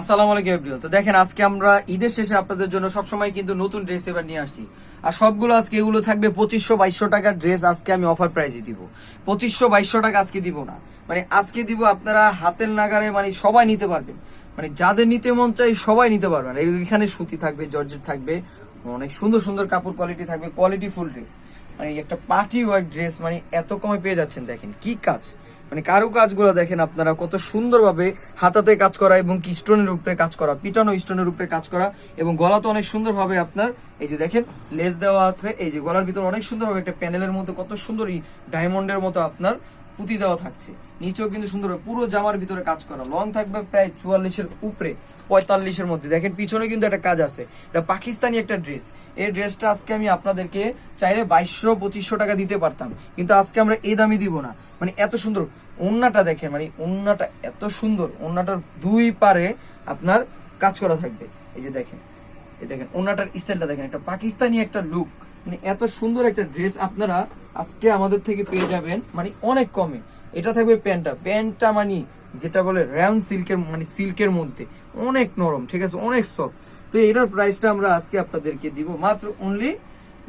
আসসালামু আলাইকুম, এভরিওয়ান। তো দেখেন, আজকে আমরা ঈদের শেষে আপনাদের জন্য সবসময় কিন্তু নতুন ড্রেস এবার নিয়ে আসছি। আর সবগুলো আজকে এগুলো থাকবে পঁচিশশো বাইশশো টাকার ড্রেস আজকে আমি অফার প্রাইসে দিব। পঁচিশশো বাইশশো টাকা আজকে দিব না। মানে আজকে দিব আপনারা হাতের নাগারে মানে সবাই নিতে পারবেন। মানে যাদের নিতে মন চাই সবাই নিতে পারবেন। এখানে সুতি থাকবে, জর্জেট থাকবে, অনেক সুন্দর সুন্দর কাপড় কোয়ালিটি থাকবে কোয়ালিটি ফুল ড্রেস মানে একটা পার্টি ওয়ার্ক ড্রেস মানে এত কমে পেয়ে যাচ্ছেন, দেখেন কি কাজ। মানে কারু কাজগুলো দেখেন আপনারা কত সুন্দরভাবে হাতাতে কাজ করা এবং কি স্টোনের উপরে কাজ করা, পিটানো স্টোনের উপরে কাজ করা এবং গলা তো অনেক সুন্দরভাবে আপনার, এই যে দেখেন লেস দেওয়া আছে, এই যে গলার ভিতর অনেক সুন্দরভাবে একটা প্যানেলের মতো কত সুন্দরই ডায়মন্ডের মতো আপনার পুঁতি দেওয়া থাকছে। নিচেও কিন্তু সুন্দর পুরো জামার ভিতরে কাজ করা। লং থাকবে প্রায় চুয়াল্লিশের উপরে, পঁয়তাল্লিশের মধ্যে। দেখেন, পিছনে কিন্তু একটা কাজ আছে। এটা পাকিস্তানি একটা ড্রেস এই ড্রেসটা আজকে আমি আপনাদেরকে চাইলে বাইশশো, পঁচিশশো টাকা দিতে পারতাম। কিন্তু আজকে আমরা এই দামই দিব না। মানে এত সুন্দর। ওন্নাটা দেখেন মানে ওন্নাটা এত সুন্দর। ওন্নাটার দুই পারে আপনার কাজ করা থাকবে। এই যে দেখেন, এই দেখেন ওনাটার স্টাইলটা দেখেন। একটা পাকিস্তানি একটা লুক মানে এত সুন্দর একটা ড্রেস আপনারা আজকে আমাদের থেকে পেয়ে যাবেন। মানে অনেক কমে। এটা থাকবে প্যান্টটা। প্যান্টটা মানে যেটা বলে র্যাম সিল্কের মানে সিল্কের মধ্যে। অনেক নরম, ঠিক আছে? অনেক সফট তো এটার প্রাইসটা আমরা আজকে আপনাদেরকে দিব মাত্র অনলি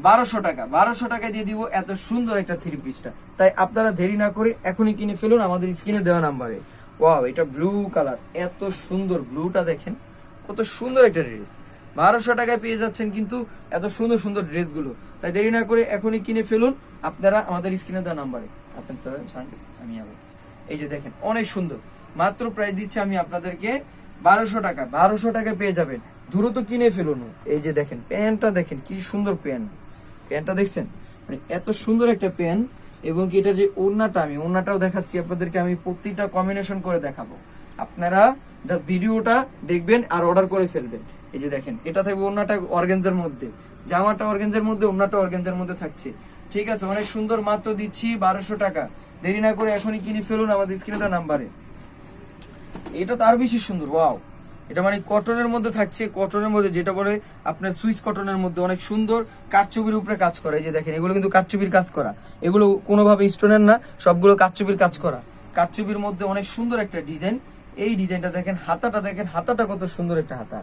বারোশো টাকা। বারোশো টাকা দিয়ে দিব এত সুন্দর একটা থ্রি পিসটা তাই আপনারা দেরি না করে এখনই কিনে ফেলুন আমাদের স্ক্রিনে দেওয়া নাম্বারে। ওয়াও এটা ব্লু কালার এত সুন্দর ব্লুটা দেখেন। কত সুন্দর একটা ড্রেস বারোশো টাকায় পেয়ে যাচ্ছেন কিন্তু এত সুন্দর সুন্দর ড্রেসগুলো তাই দেরি না করে এখনই কিনে ফেলুন আপনারা আমাদের স্ক্রিনে দেওয়া নাম্বারে। আপনার তো ছাড়, আমি এই যে দেখেন অনেক সুন্দর। মাত্র প্রাইস দিচ্ছি আমি আপনাদেরকে বারোশো টাকা। বারোশো টাকা পেয়ে যাবেন। দ্রুত কিনে ফেলুন। এই যে দেখেন প্যান্টটা দেখেন কি সুন্দর প্যান্ট। প্যান্টটা দেখছেন? মানে এত সুন্দর একটা প্যান্ট এবং কি এটা যে ওড়নাটা আমি ওড়নাটাও দেখাচ্ছি আপনাদেরকে আমি প্রত্যেকটা কম্বিনেশন করে দেখাবো। আপনারা যা ভিডিওটা দেখবেন আর অর্ডার করে ফেলবেন। এই যে দেখেন এটা থাকবে ওড়নাটা অর্গেঞ্জের মধ্যে। জামাটা অর্গেঞ্জের মধ্যে ওড়নাটা অর্গেঞ্জের মধ্যে থাকছে। ঠিক আছে, অনেক সুন্দর মাত্র দিচ্ছি, বারোশো টাকা। দেরি না করে এখনই কিনে ফেলুন আমাদের স্ক্রিনে দেওয়া নাম্বারে। এটা তো আরও বেশি সুন্দর, ওয়াও। এটা মানে কটনের মধ্যে থাকছে, কটনের মধ্যে যেটা বলে আপনার সুইস কটনের মধ্যে অনেক সুন্দর কারচুপির উপরে কাজ করা যে দেখেন, এগুলো কিন্তু কারচুপির কাজ করা। এগুলো কোনোভাবে স্টোনের না, সবগুলো কারচুপির কাজ করা। কারচুপির মধ্যে অনেক সুন্দর একটা ডিজাইন। এই ডিজাইনটা দেখেন, হাতাটা দেখেন, হাতাটা কত সুন্দর একটা হাতা।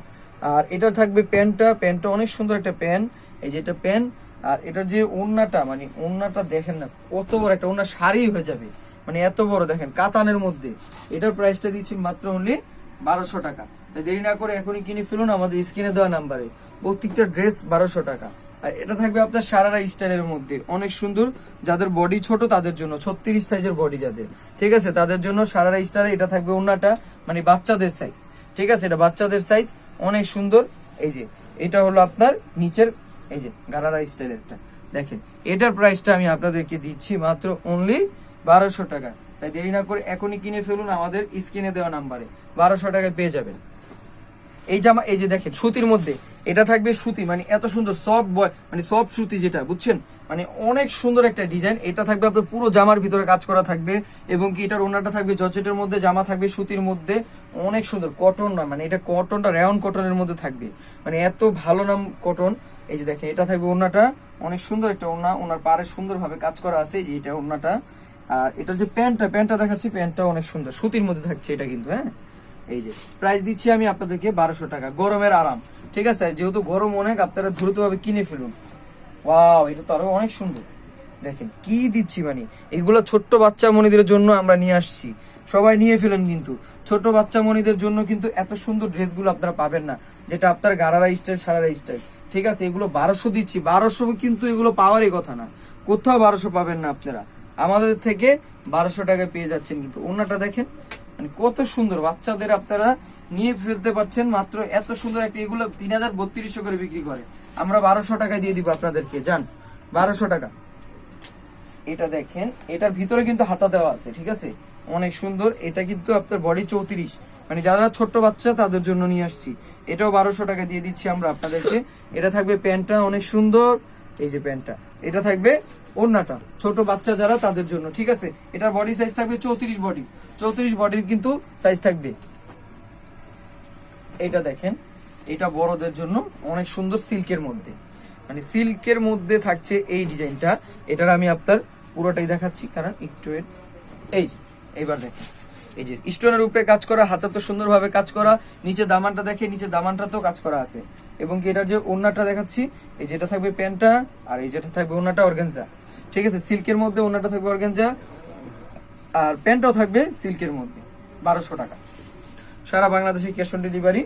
আর এটা থাকবে প্যান্টটা প্যান্টটা অনেক সুন্দর একটা প্যান্ট। এই যে এটা প্যান্ট আর এটার যে ওড়নাটা মানে ওড়নাটা দেখেন না, কত বড় একটা ওড়না শাড়ি হয়ে যাবে। মানে এত বড় দেখেন, কাতানের মধ্যে। এটার প্রাইসটা দিচ্ছি মাত্র অনলি বারোশো টাকা। তাই দেরি না করে এখনই কিনে ফেলুন, আমাদের স্ক্রিনে দেওয়া নাম্বারে। প্রত্যেকটা ড্রেস বারোশো টাকা। আর এটা থাকবে আপনার সারারা স্টাইলের মধ্যে। অনেক সুন্দর, যাদের বডি ছোট, তাদের জন্য, ছত্রিশ সাইজের বডি যাদের। ঠিক আছে? তাদের জন্য সারারা স্টাইলে এটা থাকবে ওনাটা মানে বাচ্চাদের সাইজ ঠিক আছে? এটা বাচ্চাদের সাইজ অনেক সুন্দর। এই যে, এটা হলো আপনার নিচের এই যে গারারা স্টাইলেরটা দেখেন, এটার প্রাইসটা আমি আপনাদেরকে দিচ্ছি মাত্র অনলি বারোশো টাকা। তাই দেরি না করে এখনই কিনে ফেলুন আমাদের স্ক্রিনে দেওয়া নাম্বারে বারোশো টাকায় পেয়ে যাবেন। এই জামা, এই যে দেখেন, সুতির মধ্যে। এটা থাকবে সুতি মানে এত সুন্দর সফট বয় মানে সফট সুতি যেটা, বুঝছেন? মানে অনেক সুন্দর একটা ডিজাইন এটা থাকবে আপনার পুরো জামার ভিতরে কাজ করা থাকবে এবং কি এটার ওনাটা থাকবে জর্জেটের মধ্যে, জামা থাকবে সুতির মধ্যে। অনেক সুন্দর কটন নয় মানে এটা কটনটা রেয়ন কটনের মধ্যে থাকবে। মানে এত ভালো নাম কটন এই যে দেখেন, এটা থাকবে ওনাটা অনেক সুন্দর একটা ওনা ওনার পারে সুন্দরভাবে কাজ করা আছে যে এটা ওনাটা আর এটা যে প্যান্টটা প্যান্টটা দেখাচ্ছি, প্যান্টটা অনেক সুন্দর। সুতির মধ্যে থাকছে এটা কিন্তু হ্যাঁ? এই যে প্রাইস দিচ্ছি আমি আপনাদেরকে বারোশো টাকা, গরমের আরাম। ঠিক আছে? যেহেতু গরম অনেক, আপনারা দ্রুতভাবে কিনে ফেলুন। ওয়াও, এটা তো আরও অনেক সুন্দর। দেখেন, কি দিচ্ছি মানে? এগুলো ছোট্ট বাচ্চা মনিদের জন্য আমরা নিয়ে আসছি। সবাই নিয়ে ফেলেন কিন্তু। ছোট বাচ্চা মনিদের জন্য কিন্তু এত সুন্দর ড্রেসগুলো আপনারা পাবেন না, যেটা আপনার গারারা স্টাইল সারারা স্টাইল ঠিক আছে, এগুলো বারোশো দিচ্ছি। বারোশো কিন্তু এগুলো পাওয়ারই কথা না। কোথাও বারোশো পাবেন না আপনারা। আমাদের থেকে বারোশো টাকায় পেয়ে যাচ্ছেন কিন্তু। অন্যটা দেখেন মানে কত সুন্দর। বাচ্চাদের আপনারা নিয়ে ফেলতে পারছেন। মাত্র এত সুন্দর একটা, এগুলো তিন হাজার বত্রিশশো করে বিক্রি করে। আমরা বারোশো টাকায় দিয়ে দিব আপনাদেরকে। যান, বারোশো টাকা। এটা দেখেন, এটার ভিতরে কিন্তু হাতা দেওয়া আছে, ঠিক আছে? অনেক সুন্দর। এটা কিন্তু আপনার বডি চৌত্রিশ। মানে যারা ছোট্ট বাচ্চা, তাদের জন্য নিয়ে আসছি। এটাও বারোশো টাকা দিয়ে দিচ্ছি আমরা আপনাদেরকে। এটা থাকবে প্যান্টটা অনেক সুন্দর। এই যে প্যান্টটা, এটা থাকবে ওড়নাটা। ছোট বাচ্চা যারা, তাদের জন্য, ঠিক আছে? এটার বডি সাইজ থাকবে চৌত্রিশ বডি চৌত্রিশ বডির কিন্তু সাইজ থাকবে। এটা দেখেন, এটা বড়দের জন্য অনেক সুন্দর সিল্কের মধ্যে। মানে সিল্কের মধ্যে থাকছে এই ডিজাইনটা। এটার আমি আপনার পুরোটাই দেখাচ্ছি। কারণ একটু এই এইবার দেখেন। এই যে স্টোনের উপরে কাজ করা, হাতে তো সুন্দরভাবে কাজ করা, নিচে দামানটা দেখে, নিচে দামানটাতেও কাজ করা আছে। এবং কি এটার যে ওড়নাটা দেখাচ্ছি, এই যেটা থাকবে প্যান্টটা, আর এই যেটা থাকবে ওড়নাটা অর্গানজা। ঠিক আছে? সিল্কের মধ্যে ওড়নাটা থাকবে অর্গানজা, আর প্যান্টটাও থাকবে সিল্কের মধ্যে, বারোশো টাকা। সারা বাংলাদেশে ক্যাশ অন ডেলিভারি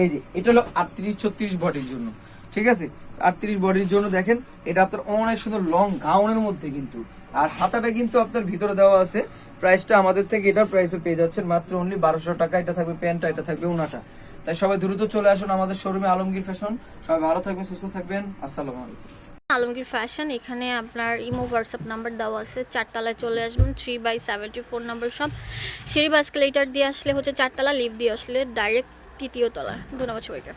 এই যে, এটা হলো আটত্রিশ ছত্রিশ বডির জন্য। ঠিক আছে? আটত্রিশ বডির জন্য দেখেন, এটা আপনার অনেক সুন্দর লং গাউনের মধ্যে কিন্তু। আর হাতাটা কিন্তু আপনার ভিতরে দেওয়া আছে। প্রাইসটা আমাদের থেকে এটার প্রাইসে পেয়ে যাচ্ছেন মাত্র অনলি বারোশো টাকা। এটা থাকবে প্যান্টটা এটা থাকবে উনাটা। তাই সবাই দ্রুত চলে আসুন আমাদের শোরুমে আলমগীর ফ্যাশন সবাই ভালো থাকবেন, সুস্থ থাকবেন। আসসালামু আলাইকুম। আলমগীর ফ্যাশন এখানে আপনার ইমো হোয়াটসঅ্যাপ নাম্বার দেওয়া আছে। চারতলায় চলে আসবেন three by seventy four number সব সিঁড়ি বা escalator দিয়ে আসলে হচ্ছে চারতলা লিফট দিয়ে আসলে ডাইরেক্ট তৃতীয় তলা ধন্যবাদ সবাইকে।